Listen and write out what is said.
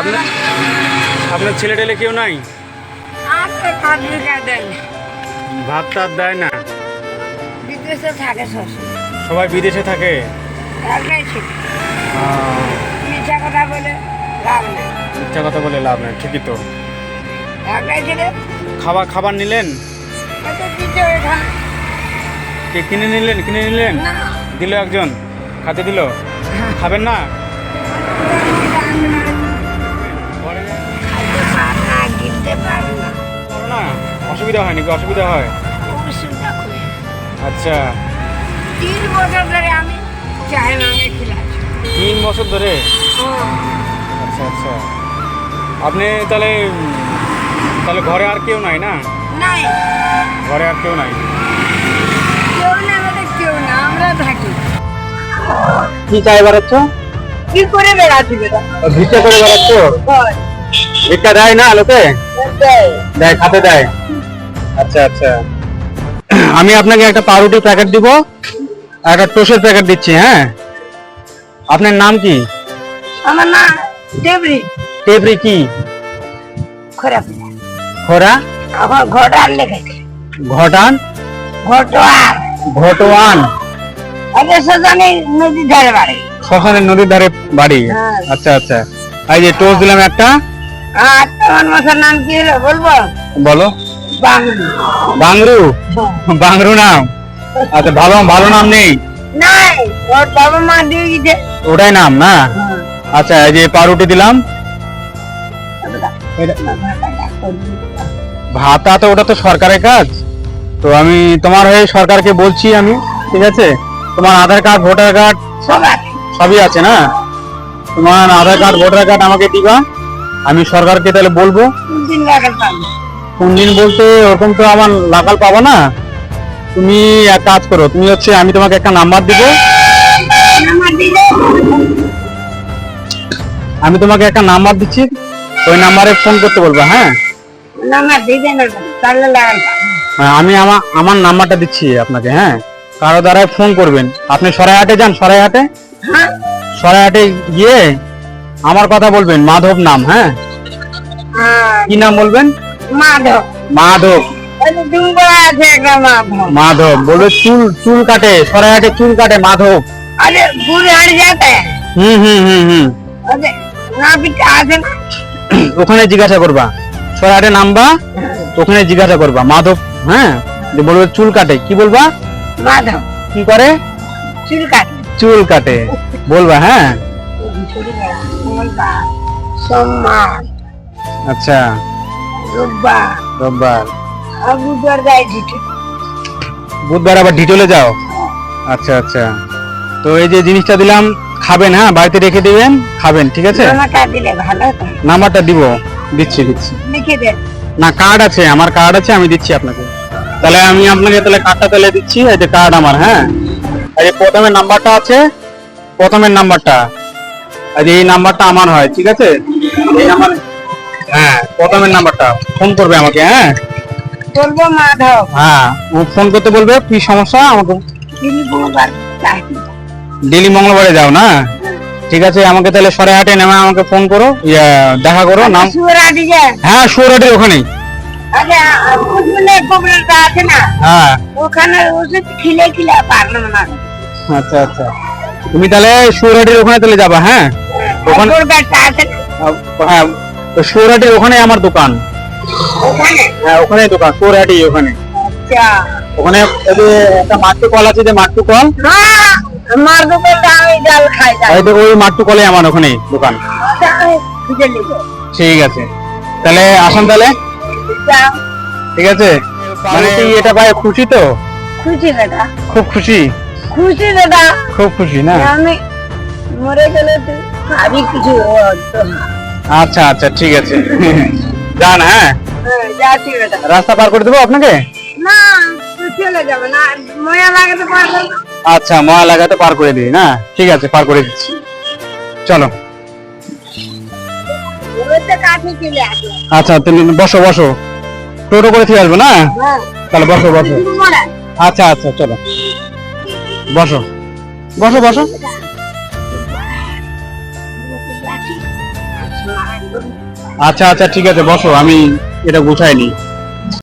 আপনার আপনার ছেলে টেলে কেউ নাই? ভাত টাত দেয় না? বিদেশে থাকে সবাই বিদেশে থাকে? মিথ্যা কথা বলে লাভ নেই। মিথ্যা কথা বলে লাভ নেই ঠিকই তো। খাবার খাবার নিলেন? কে কিনে নিলেন? কিনে নিলেন? দিল একজন? খাতে দিল? খাবেন না? না গিলতে পারে না অসুবিধা হয় নাকি অসুবিধা হয়? অসুবিধা করে আচ্ছা। তিন বছর ধরে আমি চায় মাঙে খিলাচ্ছি তিন বছর ধরে? আচ্ছা আচ্ছা। আপনি তাহলে তাহলে ঘরে আর কেউ নাই না? নাই। ঘরে আর কেউ নাই? কেউ না বলে কেউ না আমরা থাকি। কি চাই বেড়াচ্ছ কি করে বেড়াচ্ছি বেটা? ভিক্ষা করে বেড়াচ্ছ? ভিক্ষা দেয় না লোকে দেয়। খাতে দেয়। আচ্ছা আচ্ছা। আমি আপনাকে একটা পাউরুটির প্যাকেট দিব একটা টোস্টের প্যাকেট দিচ্ছি হ্যাঁ? আপনার নাম কি? আমার না দেবরি টেবরি কি? খরাপ খোরা? আমার ঘটার লেগেছে ঘটান ঘটোয়ার ঘটোয়ান আগে সোজানি নদী ধারে বাড়ি। শ্মশানের নদীর ধারে বাড়ি। হ্যাঁ। আচ্ছা আচ্ছা। এই যে টোস্ট দিলাম একটা। আর তোমার মাথার নাম কি হলো? বলব? বলো। বাংরু। বাংরু? নাম? আচ্ছা ভালো ভালো নাম নেই? নাই ওর বাবা মা দিয়ে গেছে। ওটাই নাম না? আচ্ছা এই যে পাউরুটি দিলাম। ভাতা তো ওটা তো সরকারের কাজ। তো আমি তোমার হয়ে সরকারকে বলছি আমি ঠিক আছে? তোমার আধার কার্ড ভোটার কার্ড সবই আছে না? তোমার আধার কার্ড ভোটার কার্ড আমাকে দিবা। আমি সরকারকে তাহলে বলব? কোন দিন বলতে ওরকম তো আমার লাগাল পাবো না। তুমি এক কাজ করো তুমি হচ্ছে আমি তোমাকে একটা নাম্বার দিব। আমি তোমাকে একটা নাম্বার দিচ্ছি ওই নাম্বারে ফোন করতে বলব হ্যাঁ? হ্যাঁ, আমি আমার আমার নাম্বারটা দিচ্ছি আপনাকে হ্যাঁ? কারও দ্বারাই ফোন করবেন। আপনি সরাইহাটে যান সরাইহাটে? হ্যাঁ। সরাইহাটে গিয়ে আমার কথা বলবেন মাধব নাম হ্যাঁ? কি নাম বলবেন? মাধব। মাধব। মাধব। বলবে চুল চুল কাটে সরাহাটে চুল কাটে মাধব। ওখানে জিজ্ঞাসা করবা। সরাহাটে নামবা ওখানে জিজ্ঞাসা করবা। মাধব হ্যাঁ? বলবে চুল কাটে কি বলবা? মাধব। কি করে? চুল কাটে। চুল কাটে বলবা হ্যাঁ? মঙ্গলবার সোমবার আচ্ছা। রোববার। রোববার আর বুধবার যাই ডিউটি বুধবার আবার ডিটেলে যাও। আচ্ছা আচ্ছা। তো এই যে জিনিসটা দিলাম খাবেন হ্যাঁ? বাড়িতে রেখে দিবেন খাবেন ঠিক আছে? নামাটা দিলে ভালো হতো নাম্বারটা দিব। দিচ্ছি দিচ্ছি। লিখে দেন। না কার্ড আছে আমার কার্ড আছে আমি দিচ্ছি আপনাকে। তাহলে আমি আপনাকে তাহলে কার্ডটা তাহলে দিচ্ছি এই যে কার্ড আমার হ্যাঁ? এই প্রথমের নাম্বারটা আছে প্রথমের নাম্বারটা। এই এই নাম্বারটা আমার হয় ঠিক আছে? এই আমার হ্যাঁ প্রথমের নাম্বারটা। ফোন করবে আমাকে হ্যাঁ? বলব মাধব। হ্যাঁ ও ফোন করতে বলবে কি সমস্যা আমাকে? ডেলি মঙ্গলবারে। যাও না? ঠিক আছে আমাকে তাহলে সরাইহাটে নেমে আমাকে ফোন করো ইয়া, দেখা করো নাম যায় হ্যাঁ সুরাটের আচ্ছা ফুটবলে প্রবলেমটা আছে না? হ্যাঁ। ওখানে ওষুধ খিলে খিলে পারলাম না। আচ্ছা আচ্ছা। তুমি তাহলে সুরাটের ওখানে তাহলে যাবা হ্যাঁ? ওখানে হ্যাঁ তো সুরাটের ওখানে আমার দোকান। হ্যাঁ ওখানে দোকান সুরাটি ওখানে। আচ্ছা। ওখানে একটা মাট্টু কল আছে যে মাট্টু কল? হ্যাঁ আমার দোকানটা আমি ডাল খাই ওই তো ওই মাট্টু কলে আমার ওখানে দোকান। ঠিক আছে। তাহলে আসুন তাহলে। ঠিক আছে? মানে এটা ভাই খুশি তো? খুশি খুব খুশি? খুশি দাদা। খুব খুশি না? আমি মরে গেলে আমি কিছু আচ্ছা আচ্ছা ঠিক আছে। যান হ্যাঁ? হ্যাঁ, রাস্তা পার করে দেবো আপনাকে? না চলে যাবে না। ময়া লাগাতে পারবে আচ্ছা ময়া লাগাতে পার করে দিই না? ঠিক আছে পার করে দিচ্ছি। চলো। আচ্ছা তুমি বসো বসো। টোটো করে থেকে আসব না? হ্যাঁ। তাহলে বসো বসো। আচ্ছা আচ্ছা চলো। বসো। বসো বসো। আচ্ছা আচ্ছা ঠিক আছে বসো। আমি এটা গুছাই নিই।